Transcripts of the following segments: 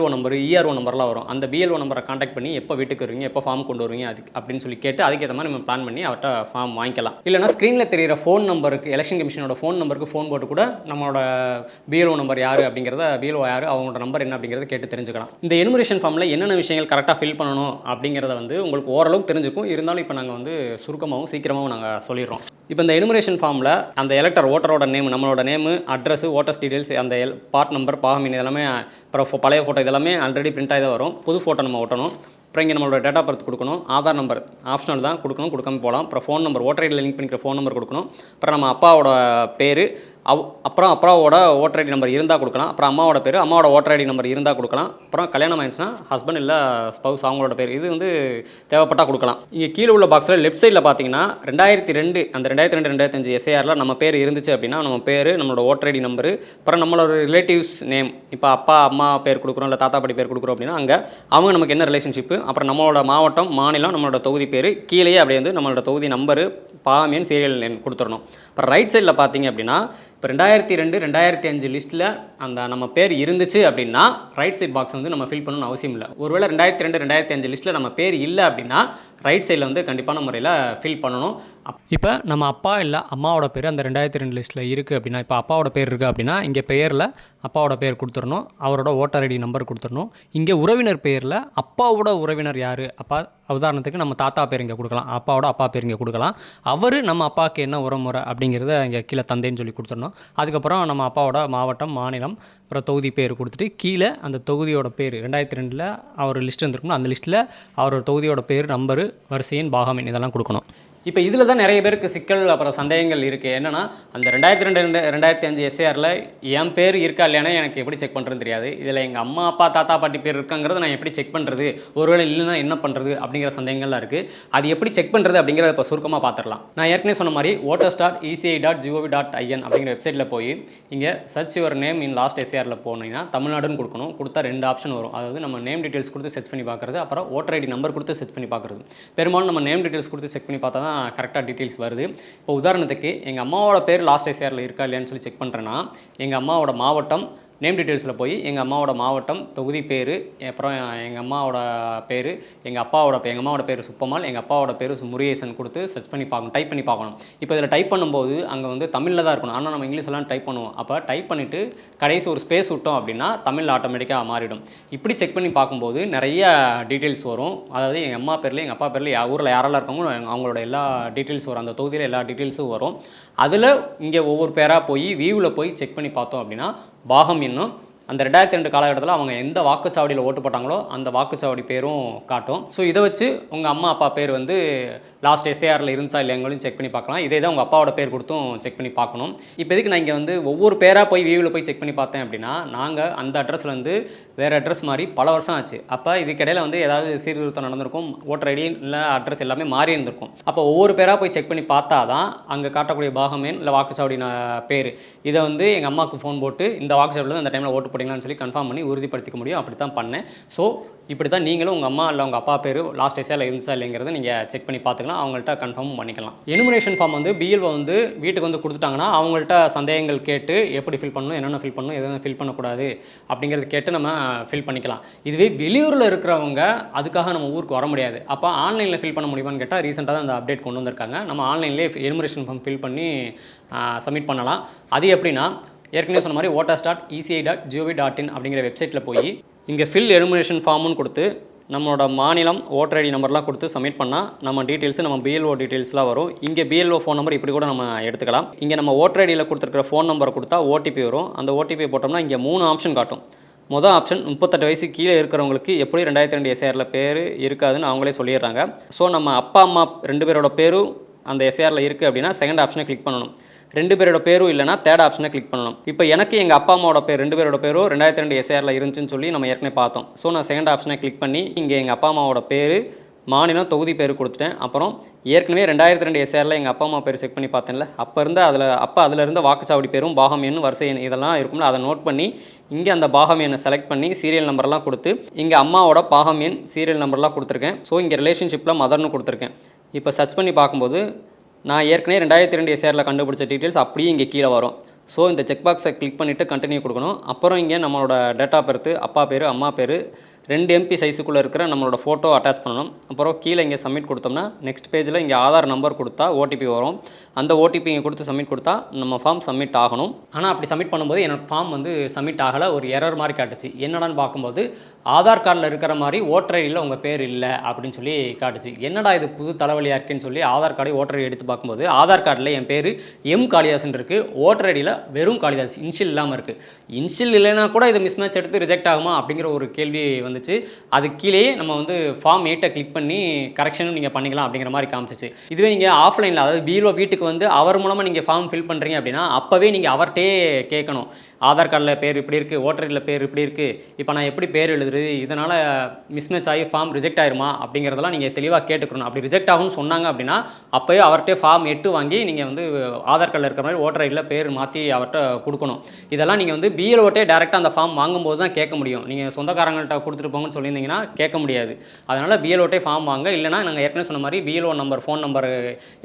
PO number ERO நம்பர்லாம் வரும். அந்த பிஎல்ஓ நம்பரை காண்டாக்ட் பண்ணி எப்போ வீட்டுக்கு வருவீங்க எப்போ ஃபார்ம் கொண்டு வருவீங்க அது அப்படின்னு சொல்லி கேட்டு அதுக்கேற்ற மாதிரி நம்ம பிளான் பண்ணி அவர்கிட்ட ஃபார்ம் வாங்கிக்கலாம். இல்லைனா ஸ்க்ரீனில் தெரியிற ஃபோன் நம்பருக்கு எலெக்ஷன் கமிஷனோட ஃபோன் நம்பருக்கு ஃபோன் போட்டு கூட நம்மளோட பிஎல்ஓ நம்பர் யார் அப்படிங்கிறத பிஎல்ஓ யார் அவங்களோட நம்பர் என்ன அப்படிங்கிறத கேட்டு தெரிஞ்சுக்கலாம். இந்த எனுமரேஷன் ஃபார்மில் என்னென்ன விஷயங்கள் கரெக்டாக ஃபில் பண்ணணும் அப்படிங்கிறத வந்து உங்களுக்கு ஓரளவுக்கு தெரிஞ்சிருக்கும். இருந்தாலும் இப்போ நாங்கள் வந்து சுருக்கமாகவும் சீக்கிரமாகவும் நாங்கள் சொல்லிடுறோம். இப்போ இந்த எனுமரேஷன் ஃபார்மில் அந்த எலக்டர் ஓட்டரோட நேம் நம்மளோட நேமு அட்ரஸ் ஓட்டர்ஸ் டீடைல்ஸ் அந்த எல் பார்ட் நம்பர் பாகமீன் இதெல்லாமே அப்புறம் ஃபோ- பழைய ஃபோட்டோ இதெல்லாமே ஆல்ரெடி பிரிண்ட் ஆகி தான் வரும். புது ஃபோட்டோ நம்ம ஒட்டணும் அப்புறம் இங்கே நம்மளோட டேட்டா பர்த் கொடுக்கணும். ஆதார் நம்பர் ஆப்ஷனல் தான் கொடுக்கணும். கொடுக்காம போகலாம். அப்புறம் ஃபோன் நம்பர் ஓட்டர் ஐடியில் லிங்க் பண்ணிக்கிற ஃபோன் நம்பர் கொடுக்கணும். அப்புறம் நம்ம அப்பாவோட பேர் அவ் அப்புறம் அப்பாவோட ஓட்டர் ஐடி நம்பர் இருந்தால் கொடுக்கலாம். அப்புறம் அம்மாவோட பேர் அம்மாவோட ஓட்டர் ஐடி நம்பர் இருந்தால் கொடுக்கலாம். அப்புறம் கல்யாணம் ஆயிடுச்சுன்னா ஹஸ்பண்ட் இல்லை ஸ்பவுஸ் அவங்களோட பேர். இது வந்து தேவைப்பட்டால் கொடுக்கலாம். இங்கே கீழே உள்ள பாக்ஸில் லெஃப்ட் சைடில் பார்த்தீங்கன்னா ரெண்டாயிரத்தி ரெண்டு அந்த ரெண்டாயிரத்தி ரெண்டு ரெண்டாயிரத்தஞ்சு எஸ்ஏஆரில் நம்ம பேர் இருந்துச்சு அப்படின்னா நம்ம பேர் நம்மளோட ஓட்டர் ஐடி நம்பரு அப்புறம் நம்மளோட ரிலேட்டிவ்ஸ் நேம் இப்போ அப்பா அம்மா பேர் கொடுக்குறோம் இல்லை தாத்தா பாட்டி பேர் கொடுக்குறோம் அப்படின்னா அங்கே அவங்க நமக்கு என்ன ரிலேஷன்ஷிப்பு அப்புறம் நம்மளோட மாவட்டம் மாநிலம் நம்மளோட தொகுதி பேர் கீழேயே அப்படியே வந்து நம்மளோட தொகுதி நம்பரு பாமியன் சீரியல் நேம் கொடுத்துடணும். அப்புறம் ரைட் சைடில் பார்த்தீங்க அப்படின்னா இப்போ ரெண்டாயிரத்தி ரெண்டு ரெண்டாயிரத்தி அஞ்சு லிஸ்ட்டில் அந்த நம்ம பேர் இருந்துச்சு அப்படின்னா ரைட் சைட் பாக்ஸ் வந்து நம்ம ஃபில் பண்ணணும்னு அவசியம் இல்லை ஒருவேளை ரெண்டாயிரத்தி ரெண்டு ரெண்டாயிரத்தி அஞ்சு லிஸ்ட்டில் நம்ம பேர் இல்லை அப்படின்னா ரைட் சைடில் வந்து கண்டிப்பான முறையில் ஃபில் பண்ணணும். இப்போ நம்ம அப்பா இல்லை அம்மாவோட பேர் அந்த ரெண்டாயிரத்தி ரெண்டு லிஸ்ட்டில் இருக்குது அப்படின்னா இப்போ அப்பாவோட பேர் இருக்குது அப்படின்னா இங்கே பெயரில் அப்பாவோட பேர் கொடுத்துடணும் அவரோட ஓட்டர் ஐடி நம்பர் கொடுத்துடணும். இங்கே உறவினர் பேரில் அப்பாவோட உறவினர் யார்? அப்பா உதாரணத்துக்கு நம்ம தாத்தா பேர் இங்கே கொடுக்கலாம் அப்பாவோட அப்பா பேர் இங்கே கொடுக்கலாம். அவர் நம்ம அப்பாவுக்கு என்ன உறமுறை அப்படிங்கிறத இங்கே கீழே தந்தைன்னு சொல்லி கொடுத்துடணும். அதுக்கப்புறம் நம்ம அப்பாவோட மாவட்டம் மாநிலம் அப்புறம் தொகுதி பேர் கொடுத்துட்டு கீழே அந்த தொகுதியோட பேர் ரெண்டாயிரத்தி ரெண்டில் அவர் லிஸ்ட் வந்துருக்கணும் அந்த லிஸ்ட்டில் அவரோட தொகுதியோட பேர் நம்பரு வரிசையின் பாகமின் இதெல்லாம் கொடுக்கணும். இப்போ இதில் தான் நிறைய பேருக்கு சிக்கல் அப்புறம் சந்தேகங்கள் இருக்குது என்னென்னா அந்த ரெண்டாயிரத்தி ரெண்டு ரெண்டு ரெண்டாயிரத்தி அஞ்சு எஸ்ஏஆரில் என் பேர் இருக்கா இல்லையானு எனக்கு எப்படி செக் பண்ணுறதுன்னு தெரியாது. இதில் எங்கள் அம்மா அப்பா தாத்தா பாட்டி பேர் இருக்காங்கிறத நான் எப்படி செக் பண்ணுறது ஒருவேளை இல்லைன்னா என்ன பண்ணுறது அப்படிங்கிற சந்தேகங்கள்லாம் இருக்குது அது எப்படி செக் பண்ணுறது அப்படிங்கிறத இப்போ சுருக்கமாக பார்த்துடலாம் நான் ஏற்கனவே சொன்ன மாதிரி voters dot ECI dot GOV dot IN அப்படிங்கிற வெப்சைட்டில் போய் இங்கே search your name in last எஸ்ஏஆரில் போனீங்கன்னா தமிழ்நாடுன்னு கொடுக்கணும். கொடுத்தா ரெண்டு ஆப்ஷன் வரும். அதாவது நம்ம நேம் டீட்டெயில்ஸ் கொடுத்து செக் பண்ணி பார்க்குறது அப்புறம் ஓட்டர் ஐடி நம்பர் கொடுத்து செக் பண்ணி பார்க்குறது பெரும்பாலும் நம்ம நேம் டீட்டெயில்ஸ் கொடுத்து செக் பண்ணி பார்த்தா தான் கரெக்டாக டீட்டெயில்ஸ் வருது. இப்போ உதாரணத்துக்கு எங்கள் அம்மாவோட பேர் லாஸ்ட் எஸ்ஏஆரில் இருக்கா இல்லையான்னு சொல்லி செக் பண்ணுறேன்னா எங்கள் அம்மாவோட மாவட்டம் நேம் டீட்டெயில்ஸில் போய் எங்கள் அம்மாவோட மாவட்டம் தொகுதி பேர் அப்புறம் எங்கள் அம்மாவோட பேர் எங்கள் அப்பாவோட எங்கள் அம்மாவோட பேர் சுப்பம்மாள் எங்கள் அப்பாவோட பேர் சு- முருகேசன் கொடுத்து சர்ச் பண்ணி பார்க்கணும் டைப் பண்ணி பார்க்கணும். இப்போ இதில் டைப் பண்ணும்போது அங்கே வந்து தமிழில் தான் இருக்கணும். ஆனால் நம்ம இங்கிலீஷ்லாம் டைப் பண்ணுவோம். அப்போ டைப் பண்ணிவிட்டு கடைசி ஒரு ஸ்பேஸ் விட்டோம் அப்படின்னா தமிழ் ஆட்டோமேட்டிக்காக மாறிடும். இப்படி செக் பண்ணி பார்க்கும்போது நிறைய டீட்டெயில்ஸ் வரும். அதாவது எங்கள் அம்மா பேரில் எங்கள் அப்பா பேரில் ஊரில் யாரெல்லாம் இருக்காங்களோ அவங்களோட எல்லா டீட்டெயில்ஸ் வரும். அந்த தொகுதியில் எல்லா டீட்டெயில்ஸும் வரும். அதில் இங்கே ஒவ்வொரு பேராக போய் வியூவில் போய் செக் பண்ணி பார்த்தோம் அப்படின்னா பாகம் என்னும் அந்த ரெண்டாயிரத்தி ரெண்டு காலகட்டத்தில் அவங்க எந்த வாக்குச்சாவடியில் ஓட்டு போட்டாங்களோ அந்த வாக்குச்சாவடி பேரும் காட்டும். ஸோ இதை வச்சு உங்கள் அம்மா அப்பா பேர் வந்து லாஸ்ட் எஸ்ஏஆரில் இருந்துச்சா இல்லைங்களும் செக் பண்ணி பார்க்கலாம். இதே தான் உங்கள் அப்பாவோட பேர் கொடுத்தும் செக் பண்ணி பார்க்கணும். இப்போ எதுக்கு நான் இங்கே வந்து ஒவ்வொரு பேராக போய் வியூவில் போய் செக் பண்ணி பார்த்தேன் அப்படின்னா நாங்கள் அந்த அட்ரஸ்லேருந்து வேறு அட்ரஸ் மாதிரி பல வருஷம் ஆச்சு. அப்போ இதுக்கிடையில் வந்து ஏதாவது சீர்திருத்தம் நடந்திருக்கும் ஓட்டர் ஐடி இல்லை அட்ரஸ் எல்லாமே மாறி இருந்திருக்கும். அப்போ ஒவ்வொரு பேராக போய் செக் பண்ணி பார்த்தா தான் அங்கே காட்டக்கூடிய பாகமேன் இல்லை வாக்குச்சாவடி பேர். இதை வந்து எங்கள் அம்மாவுக்கு ஃபோன் போட்டு இந்த வாக்குச்சாவடியில் அந்த டைமில் ஓட்டு போட்டிங்களான்னு சொல்லி கன்ஃபார்ம் பண்ணி உறுதிப்படுத்திக்க முடியும். அப்படி தான் பண்ணேன். ஸோ இப்படி தான் நீங்களும் உங்கள் அம்மா இல்லை உங்கள் அப்பா பேர் லாஸ்ட் எஸ்ஏல இருந்துச்சா இல்லைங்கிறத நீங்கள் செக் பண்ணி பார்த்துக்கலாம். அவங்கள்ட்ட கன்ஃபார்ம் பண்ணிக்கலாம். எனுமரேஷன் ஃபார்ம் வந்து பிஎல்ஓ வந்து வீட்டுக்கு வந்து கொடுத்துட்டாங்கன்னா அவங்கள்ட்ட சந்தேகங்கள் கேட்டு எப்படி ஃபில் பண்ணணும் என்னென்ன ஃபில் பண்ணணும் எதெல்லாம் ஃபில் பண்ணக்கூடாது அப்படிங்கிறது கேட்டு நம்ம ஃபில் பண்ணிக்கலாம். இதுவே வெளியூரில் இருக்கிறவங்க அதுக்காக நம்ம ஊருக்கு வர முடியாது. அப்போ ஆன்லைனில் ஃபில் பண்ண முடியுமான்னு கேட்டால் ரீசெண்டாக தான் அந்த அப்டேட் கொண்டு வந்திருக்காங்க. நம்ம ஆன்லைன்லேயே எனுமரேஷன் ஃபார்ம் ஃபில் பண்ணி சப்மிட் பண்ணலாம். அது எப்படின்னா ஏற்கனவே சொன்ன மாதிரி voters dot ECI dot GOV dot in அப்படிங்கிற வெப்சைட்டில் போய் இங்கே ஃபில் எனுமரேஷன் ஃபார்முன்னு கொடுத்து நம்மளோட மாநிலம் ஓட்டர் ஐடி நம்பர்லாம் கொடுத்து சப்மிட் பண்ணால் நம்ம டீட்டெயில்ஸு நம்ம பிஎல்ஓ டீட்டெயில்ஸ்லாம் வரும். இங்கே பிஎல்ஓ ஃபோன் நம்பர் இப்படி கூட நம்ம எடுத்துக்கலாம். இங்கே நம்ம ஓட்டர் ஐடியில் கொடுத்துருக்கிற ஃபோன் நம்பரை கொடுத்தா ஓடிபி வரும். அந்த ஓடிபி போட்டோம்னா இங்கே மூணு ஆப்ஷன் காட்டும். மொதல் ஆப்ஷன் முப்பத்தெட்டு வயசு கீழே இருக்கிறவங்களுக்கு எப்படி ரெண்டாயிரத்தி ரெண்டு எஸ்ஆரில் பேர் இருக்காதுன்னு அவங்களே சொல்லிடுறாங்க. ஸோ நம்ம அப்பா அம்மா ரெண்டு பேரோட பேரும் அந்த எஸ்ஆரில் இருக்குது அப்படின்னா செகண்ட் ஆப்ஷனை கிளிக் பண்ணணும். ரெண்டு பேரோட பேரும் இல்லைனா தேர்ட் ஆப்ஷனை கிளிக் பண்ணணும் இப்போ எனக்கு எங்கள் அப்பா அம்மாவோட பேர் ரெண்டு பேரோட பேரும் ரெண்டாயிரத்தி ரெண்டு எஸ்ஆரில் இருந்துச்சுன்னு சொல்லி நம்ம ஏற்கனவே பார்த்தோம். ஸோ நான் செகண்ட் ஆப்ஷனை கிளிக் பண்ணி இங்கே எங்கள் அப்பா அம்மாவோட பேர் மாநிலம் தொகுதி பேர் கொடுத்துட்டேன். அப்புறம் ஏற்கனவே ரெண்டாயிரத்தி ரெண்டு எஸ்ஆரில் எங்கள் அப்பா அம்மா பேர் செக் பண்ணி பார்த்தேன்ல அப்போ இருந்த அதில் அப்போ அதில் இருந்த வாக்குச்சாவடி பேரும் பாகம் எண் வரிசை எண் இதெல்லாம் இருக்கும்ல அதை நோட் பண்ணி இங்கே அந்த பாகம் எண்ணை செலக்ட் பண்ணி சீரியல் நம்பர்லாம் கொடுத்து இங்கே அம்மாவோட பாகம் எண் சீரியல் நம்பர்லாம் கொடுத்துருக்கேன். ஸோ இங்கே ரிலேஷன்ஷிப்பில் மதர்னு கொடுத்துருக்கேன். இப்போ சர்ச் பண்ணி பார்க்கும்போது நான் ஏற்கனவே ரெண்டாயிரத்தி ரெண்டு எஸ்ஆரில் கண்டுபிடிச்ச டீட்டெயில்ஸ் அப்படியே இங்கே கீழே வரும். ஸோ இந்த செக் பாக்ஸை கிளிக் பண்ணிவிட்டு கண்டினியூ கொடுக்கணும். அப்புறம் இங்கே நம்மளோட டேட் ஆஃப் அப்பா பேர் அம்மா பேர் ரெண்டு எம்பி சைஸுக்குள்ளே இருக்கிற நம்மளோட ஃபோட்டோ அட்டாச் பண்ணணும். அப்புறம் கீழே இங்கே சப்மிட் கொடுத்தோம்னா நெக்ஸ்ட் பேஜில் இங்கே ஆதார் நம்பர் கொடுத்தா ஓடிபி வரும். அந்த ஓடிபி இங்கே கொடுத்து சப்மிட் கொடுத்தா நம்ம ஃபார்ம் சப்மிட் ஆகணும். ஆனால் அப்படி சப்மிட் பண்ணும்போது என்னோட ஃபார்ம் வந்து சப்மிட் ஆகலை ஒரு எரர் மாதிரி காட்டுச்சு. என்னடான்னு பார்க்கும்போது ஆதார் கார்டில் இருக்கிற மாதிரி ஓட்டர் ஐடியில் உங்கள் பேர் இல்லை அப்படின்னு சொல்லி காட்டுச்சு. என்னடா இது புது தலைவலியாக இருக்குன்னு சொல்லி ஆதார் கார்டை ஓட்டர் ஐடி எடுத்து பார்க்கும்போது ஆதார் கார்டில் என் பேர் எம் காளிதாசன் இருக்குது ஓட்டர் ஐடியில் வெறும் காளிதாஸ் இன்ஷியல் இல்லாமல் இருக்குது இன்ஷியல் இல்லைன்னா கூட இது மிஸ் மேட்ச் எடுத்து ரிஜெக்ட் ஆகுமா அப்படிங்கிற ஒரு கேள்வி வந்து இருந்துச்சு. அது கீழேயே நம்ம வந்து ஃபார்ம் எயிட்டை கிளிக் பண்ணி கரெக்ஷனும் நீங்கள் பண்ணிக்கலாம் அப்படிங்கிற மாதிரி காமிச்சிச்சு. இதுவே நீங்கள் ஆஃப்லைனில் அதாவது பீரோ வீட்டுக்கு வந்து அவர் மூலமாக நீங்கள் ஃபார்ம் ஃபில் பண்ணுறீங்க அப்படின்னா அப்போவே நீங்கள் அவர்கிட்டே கேட்கணும். ஆதார் கார்டில் பேர் இப்படி இருக்குது ஓட்டர் ஐடியில் பேர் இப்படி இருக்குது இப்போ நான் எப்படி பேர் எழுதுறது? இதனால் மிஸ்மேட்ச் ஆகி ஃபார்ம் ரிஜெக்ட் ஆயிருமா? அப்படிங்கிறதெல்லாம் நீங்கள் தெளிவாக கேட்டுக்கணும். அப்படி ரிஜெக்ட் ஆகும்னு சொன்னாங்க அப்படின்னா அப்போயே அவர்கிட்ட ஃபார்ம் எட்டு வாங்கி நீங்கள் வந்து ஆதார் கார்டில் இருக்கிற மாதிரி ஓட்டர் ஐடியில் பேர் மாற்றி அவர்கிட்ட கொடுக்கணும். இதெல்லாம் நீங்கள் வந்து பிஎல்ஓட்டே டேரெக்டாக அந்த ஃபார்ம் வாங்கும்போது தான் கேட்க முடியும். நீங்கள் சொந்தக்காரங்கள்ட்ட கொடுத்துட்டு போங்கன்னு சொல்லியிருந்தீங்கன்னா கேட்க முடியாது. அதனால் பிஎல்ஓட்டே ஃபார்ம் வாங்க. இல்லைனா நாங்கள் ஏற்கனவே சொன்ன மாதிரி பிஎல்ஓ நம்பர் ஃபோன் நம்பர்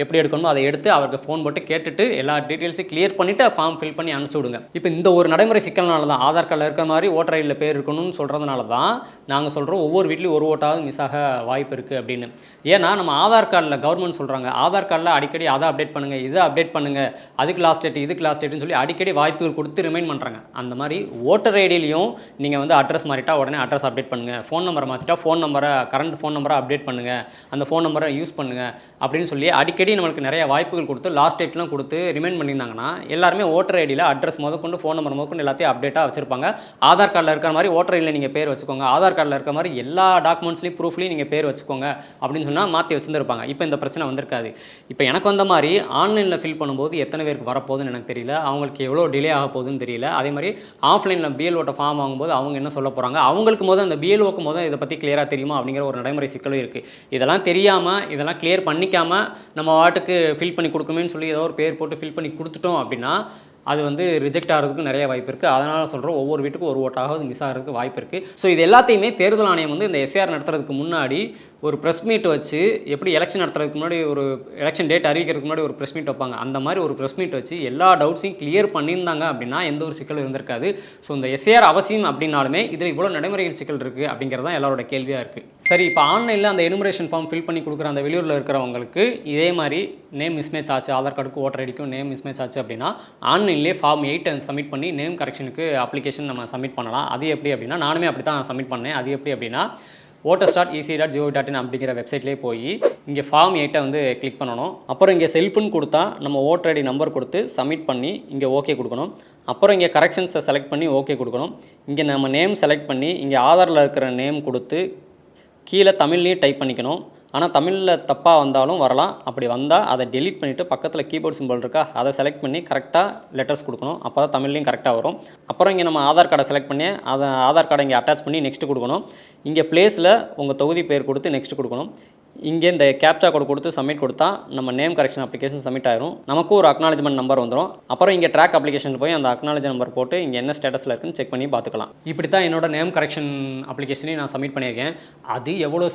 எப்படி எடுக்கணுமோ அதை எடுத்து அவருக்கு ஃபோன் போட்டு கேட்டுட்டு எல்லா டீட்டெயில்ஸையும் கிளியர் பண்ணிவிட்டு ஃபார்ம் ஃபில் பண்ணி அனுப்பிச்சி விடுங்க. இப்போ இந்த ஒரு நடைமுறை சிக்கல்னால தான். ஆதார் கார்டில் இருக்கிற மாதிரி ஓட்டர் ஐடியில் பேர் இருக்கணும்னு சொல்கிறதுனால தான் நாங்கள் சொல்கிறோம் ஒவ்வொரு வீட்லையும் ஒரு ஓட்டாவது மிஸ் ஆக வாய்ப்பு இருக்குது அப்படின்னு. ஏன்னா நம்ம ஆதார் கார்டில் கவர்மெண்ட் சொல்கிறாங்க ஆதார் கார்டில் அடிக்கடி அதை அப்டேட் பண்ணுங்கள் இதை அப்டேட் பண்ணுங்கள் அதுக்கு லாஸ்ட் டேட் இதுக்கு லாஸ்ட் டேட்னு சொல்லி அடிக்கடி வாய்ப்புகள் கொடுத்து ரிமைண்ட் பண்ணுறாங்க அந்த மாதிரி ஓட்டர் ஐடியிலையும் நீங்கள் வந்து அட்ரஸ் மாறிட்டா உடனே அட்ரஸ் அப்டேட் பண்ணுங்கள் ஃபோன் நம்பரை மாற்றிட்டா ஃபோன் நம்பரை கரண்ட் ஃபோன் நம்பரை அப்டேட் பண்ணுங்கள் அந்த ஃபோன் நம்பரை யூஸ் பண்ணுங்கள் அப்படின்னு சொல்லி அடிக்கடி நம்மளுக்கு நிறைய வாய்ப்புகள் கொடுத்து லாஸ்ட் டேட்லாம் கொடுத்து ரிமைண்ட் பண்ணியிருந்தாங்கன்னா எல்லாருமே ஓட்டர் ஐடியில் அட்ரஸ் முதற்கொண்டு ஃபோன் நம்பர் முதற்கொண்டு எல்லாத்தையும் அப்டேட்டாக வச்சிருப்பாங்க. ஆதார் கார்டில் இருக்கிற மாதிரி ஓட்டர் ஐடியில் நீங்கள் பேர் வச்சுக்கோங்க. ஆதார் கார்டில் இருக்கிற மாதிரி எல்லா டாக்குமெண்ட்ஸ்லையும் ப்ரூஃப்லையும் நீங்கள் பேர் வச்சுக்கோங்க அப்படின்னு சொன்னால் மாற்றி வச்சுருப்பாங்க இப்போ இந்த பிரச்சனை வந்திருக்காது. இப்போ எனக்கு வந்த மாதிரி ஆன்லைனில் ஃபில் பண்ணும்போது எத்தனை பேருக்கு வரப்போகுதுன்னு எனக்கு தெரியல. அவங்களுக்கு எவ்வளோ டிலே ஆக போகுதுன்னு தெரியல. அதே மாதிரி ஆஃப்லைனில் பிஎல்ஓட்ட ஃபார்ம் வாங்கும்போது அவங்க என்ன சொல்ல போகிறாங்க அவங்களுக்கு முதல் அந்த பிஎல்ஓக்கு முதல் இதை பற்றி கிளியராக தெரியுமா அப்படிங்கிற ஒரு நடைமுறை சிக்கலும் இருக்குது இதெல்லாம் தெரியாமல் இதெல்லாம் கிளியர் பண்ணிக்காமல் நம்ம வாட்டுக்கு ஃபில் பண்ணி கொடுக்குமேன்னு சொல்லி ஏதோ ஒரு பேர் போட்டு ஃபில் பண்ணி கொடுத்துட்டோம் அப்படின்னா அது வந்து ரிஜெக்ட் ஆகிறதுக்கு நிறைய வாய்ப்பு இருக்குது அதனால் சொல்கிறோம் ஒவ்வொரு வீட்டுக்கும் ஒரு ஓட்டாகவும் மிஸ் ஆகிறதுக்கு வாய்ப்பு இருக்குது ஸோ இது எல்லாத்தையுமே தேர்தல் ஆணையம் வந்து இந்த எஸ்ஆர் நடத்துறதுக்கு முன்னாடி ஒரு ப்ரெஸ் மீட் வச்சு எப்படி எலெக்ஷன் நடத்துறதுக்கு முன்னாடி ஒரு எலெக்ஷன் டேட் அறிவிக்கிறதுக்கு முன்னாடி ஒரு ப்ரெஸ் மீட் வைப்பாங்க. அந்த மாதிரி ஒரு ப்ரெஸ் மீட் வச்சு எல்லா டவுட்ஸையும் கிளியர் பண்ணியிருந்தாங்க அப்படின்னா எந்த ஒரு சிக்கலும் இருந்திருக்காது. ஸோ இந்த எஸ்ஏஆர் அவசியம் அப்படின்னாலுமே இதில் இவ்வளோ நடைமுறைகள் சிக்கல் இருக்குது அப்படிங்கிறது தான் எல்லாரோட கேள்வியாக இருக்குது சரி இப்போ ஆன்லைனில் அந்த எனுமரேஷன் ஃபார்ம் ஃபில் பண்ணி கொடுக்குற அந்த வெளியூரில் இருக்கிறவங்களுக்கு இதே மாதிரி நேம் மிஸ்மேட்ச் ஆச்சு ஆதார் கார்டுக்கு ஓட்டர் ஐடிக்கும் நேம் மிஸ்மேட்ச் ஆச்சு அப்படின்னா ஆன்லைன்லேயே ஃபார்ம் எயிட் சப்மிட் பண்ணி நேம் கரெக்ஷனுக்கு அப்ளிகேஷன் நம்ம சப்மிட் பண்ணலாம். அது எப்படி அப்படின்னா நானுமே அப்படி தான் சப்மிட் பண்ணேன். அது எப்படி அப்படின்னா voter s dot EC dot GO dot in அப்படிங்கிற வெப்சைட்லேயே போய் இங்கே ஃபார்ம் எயிட்டை வந்து கிளிக் பண்ணணும். அப்புறம் இங்கே செல்ஃபுன்னு கொடுத்தா நம்ம ஓட்டர் ஐடி நம்பர் கொடுத்து சப்மிட் பண்ணி இங்கே ஓகே கொடுக்கணும். அப்புறம் இங்கே கரெக்ஷன்ஸை செலக்ட் பண்ணி ஓகே கொடுக்கணும். இங்கே நம்ம நேம் செலக்ட் பண்ணி இங்கே ஆதாரில் இருக்கிற நேம் கொடுத்து கீழே தமிழ்லேயும் டைப் பண்ணிக்கணும். ஆனால் தமிழில் தப்பாக வந்தாலும் வரலாம். அப்படி வந்தால் அதை டெலீட் பண்ணிவிட்டு பக்கத்தில் கீபோர்ட் சிம்பிள் இருக்கா அதை செலக்ட் பண்ணி கரெக்டாக லெட்டர்ஸ் கொடுக்கணும். அப்போ தான் தமிழ்லையும் கரெக்டாக வரும். அப்புறம் இங்கே நம்ம ஆதார் கார்டை செலக்ட் பண்ணி அதை ஆதார் கார்டை இங்கே அட்டாச் பண்ணி நெக்ஸ்ட் கொடுக்கணும். இங்கே பிளேஸில் உங்கள் தொகுதி பேர் கொடுத்து நெக்ஸ்ட் கொடுக்கணும். இங்கே இந்த கேப்சா கோட் கொடுத்து சப்மிட் கொடுத்தா நம்ம நேம் கரெக்ஷன் அப்ளிகேஷன் சப்மிட் ஆயிரும். நமக்கு ஒரு அக்னாலஜ்மெண்ட் நம்பர் வந்துடும் அப்புறம் இங்கே ட்ராக் அப்ளிகேஷன் போய் அந்த அக்னாலஜ் நம்பர் போட்டு இங்கே என்ன ஸ்டேட்டஸில் இருக்குன்னு செக் பண்ணி பார்த்துக்கலாம். இப்படி தான் என்னோட நேம் கரெக்ஷன் அப்ளிகேஷனையும் நான் சப்மிட் பண்ணியிருக்கேன். அது எவ்வளோ